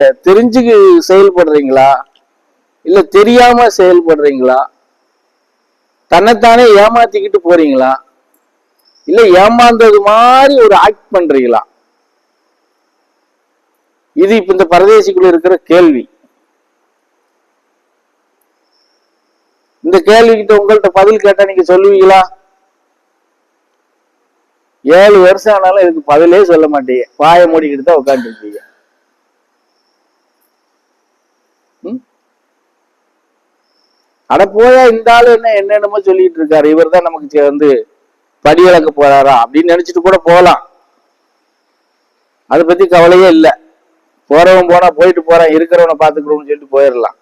தெரிஞ்சு செயல்படுறீங்களா? இல்ல தெரியாம செயல்படுறீங்களா? தன்னைத்தானே ஏமாத்திக்கிட்டு போறீங்களா? இல்ல ஏமாந்தது மாதிரி ஒரு ஆக்ட் பண்றீங்களா? இது இப்ப இந்த பரதேசிக்குள்ள இருக்கிற கேள்வி. இந்த கேள்விக்கிட்ட உங்கள்கிட்ட பதில் கேட்டா நீங்க சொல்லுவீங்களா? ஏழு வருஷம் ஆனாலும் இதுக்கு பதிலே சொல்ல மாட்டீங்க. வாயை மூடிக்கிட்டு தான் உட்காந்துருப்பீங்க அட போயா இந்த ஆளு என்ன என்னென்னமோ சொல்லிட்டு இருக்காரு. இவர் தான் நமக்கு வந்து படி இழக்க போறாரா அப்படின்னு நினைச்சிட்டு கூட போகலாம். அதை பத்தி கவலையே இல்லை. போறவன் போனா போயிட்டு போறான் இருக்கிறவனை பாத்துக்கிறோம்னு சொல்லிட்டு போயிடலாம்.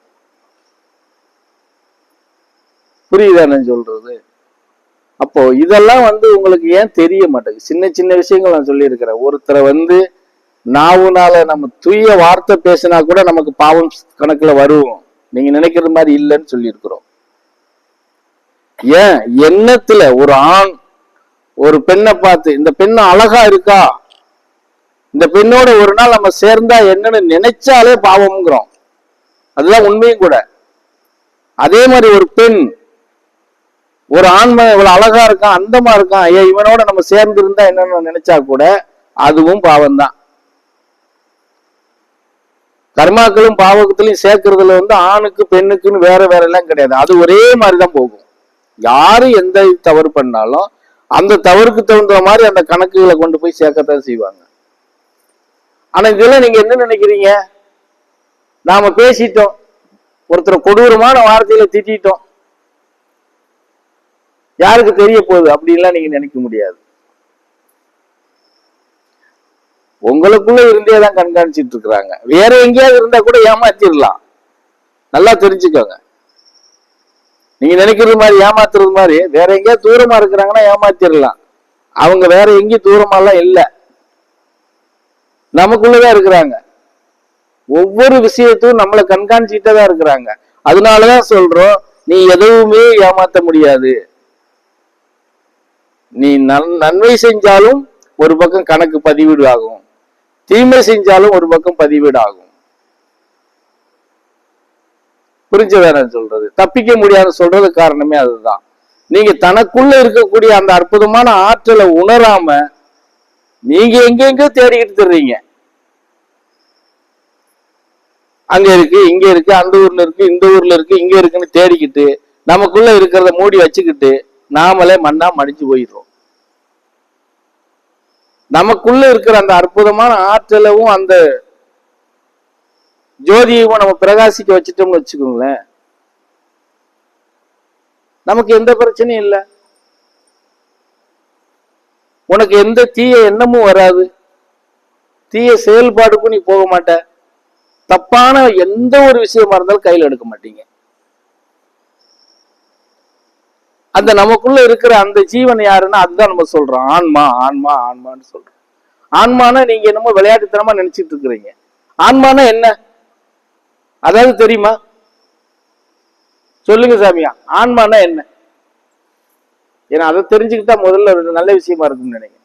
புரியுதா சொல்றது? அப்போ இதெல்லாம் வந்து உங்களுக்கு ஏன் தெரிய மாட்டேங்குது? சின்ன சின்ன விஷயங்கள் நான் சொல்லியிருக்கிறேன். ஒருத்தரை வந்து நாவுனால நம்ம தூய வார்த்தை பேசினா கூட நமக்கு பாவம் கணக்குல வருவோம் நீங்க நினைக்கிற மாதிரி இல்லைன்னு சொல்லியிருக்கிறோம். ஏன்? எண்ணத்துல ஒரு ஆண் ஒரு பெண்ணை பார்த்து இந்த பெண்ணு அழகா இருக்கா? இந்த பெண்ணோட ஒரு நாள் நம்ம சேர்ந்தா என்னன்னு நினைச்சாலே பாவம்ங்கிறோம். அதுதான் உண்மையும் கூட. அதே மாதிரி ஒரு பெண் ஒரு ஆண்மை இவ்வளவு அழகா இருக்கான் அந்தமா இருக்கான். ஏன் இவனோட நம்ம சேர்ந்து இருந்தா என்னன்னு நினைச்சா கூட அதுவும் பாவம் தான் கர்மாக்களும் பாவகத்திலையும் சேர்க்கறதுல வந்து ஆணுக்கு பெண்ணுக்குன்னு வேற வேற எல்லாம் கிடையாது. அது ஒரே மாதிரி தான் போகும். யாரு எந்த தவறு பண்ணாலும் அந்த தவறுக்கு தகுந்த மாதிரி அந்த கணக்குகளை கொண்டு போய் சேர்க்கத்தான் செய்வாங்க. ஆனா இதெல்லாம் நீங்க என்ன நினைக்கிறீங்க? நாம பேசிட்டோம். ஒருத்தரை கொடூரமான வார்த்தையில திட்டிட்டோம். யாருக்கு தெரிய போகுது? அப்படின்லாம் நீங்க நினைக்க முடியாது. உங்களுக்குள்ள இருந்தே தான் கண்காணிச்சிட்டு இருக்கிறாங்க. வேற எங்கேயாவது இருந்தா கூட ஏமாத்திடலாம். நல்லா தெரிஞ்சுக்கோங்க. நீங்க நினைக்கிறது மாதிரி ஏமாத்துறது மாதிரி வேற எங்கேயாவது தூரமா இருக்கிறாங்கன்னா ஏமாத்திடலாம். அவங்க வேற எங்கேயும் தூரமாலாம் இல்லை. நமக்குள்ளதான் இருக்கிறாங்க. ஒவ்வொரு விஷயத்தையும் நம்மளை கண்காணிச்சுட்டே தான் இருக்கிறாங்க. அதனாலதான் சொல்றோம் நீ எதுவுமே ஏமாத்த முடியாது. நீ நன் நன்மை செஞ்சாலும் ஒரு பக்கம் கணக்கு பதிவீடு ஆகும். தீமை செஞ்சாலும் ஒரு பக்கம் பதிவீடு ஆகும் புரிஞ்சதா சொல்றது? தப்பிக்க முடியாது சொல்றது காரணமே அதுதான். நீங்க தனக்குள்ள இருக்கக்கூடிய அந்த அற்புதமான ஆற்றலை உணராம நீங்க எங்கெங்கோ தேடிக்கிட்டு தர்றீங்க. அங்க இருக்கு இங்க இருக்கு அந்த ஊர்ல இருக்கு இந்த ஊர்ல இருக்கு இங்க இருக்குன்னு தேடிக்கிட்டு நமக்குள்ள இருக்கிறத மூடி வச்சுக்கிட்டு நாமளே மண்ணா மடிச்சு போயிடுறோம். நமக்குள்ள இருக்கிற அந்த அற்புதமான ஆற்றலவும் அந்த ஜோதியவும் நம்ம பிரகாசிக்க வச்சுட்டோம்னு வச்சுக்கோங்களேன். நமக்கு எந்த பிரச்சனையும் இல்லை. உனக்கு எந்த தீய எண்ணமும் வராது. தீய செயல்பாடுக்கும் நீ போக மாட்ட. தப்பான எந்த ஒரு விஷயமா இருந்தாலும் கையில் எடுக்க மாட்டீங்க. அந்த நமக்குள்ள இருக்கிற அந்த ஜீவன் யாருன்னா அதுதான் நம்ம சொல்றோம். ஆன்மா ஆன்மா ஆன்மான்னு சொல்றோம். ஆன்மானா நீங்க என்னமோ விளையாட்டுத்தனமா நினைச்சிட்டு இருக்கிறீங்க. ஆன்மானா என்ன? அதாவது தெரியுமா? சொல்லுங்க சாமியா. ஆன்மானா என்ன? ஏன்னா அதை தெரிஞ்சுக்கிட்டா முதல்ல ஒரு நல்ல விஷயமா இருக்கும்னு நினைக்கிறேன்.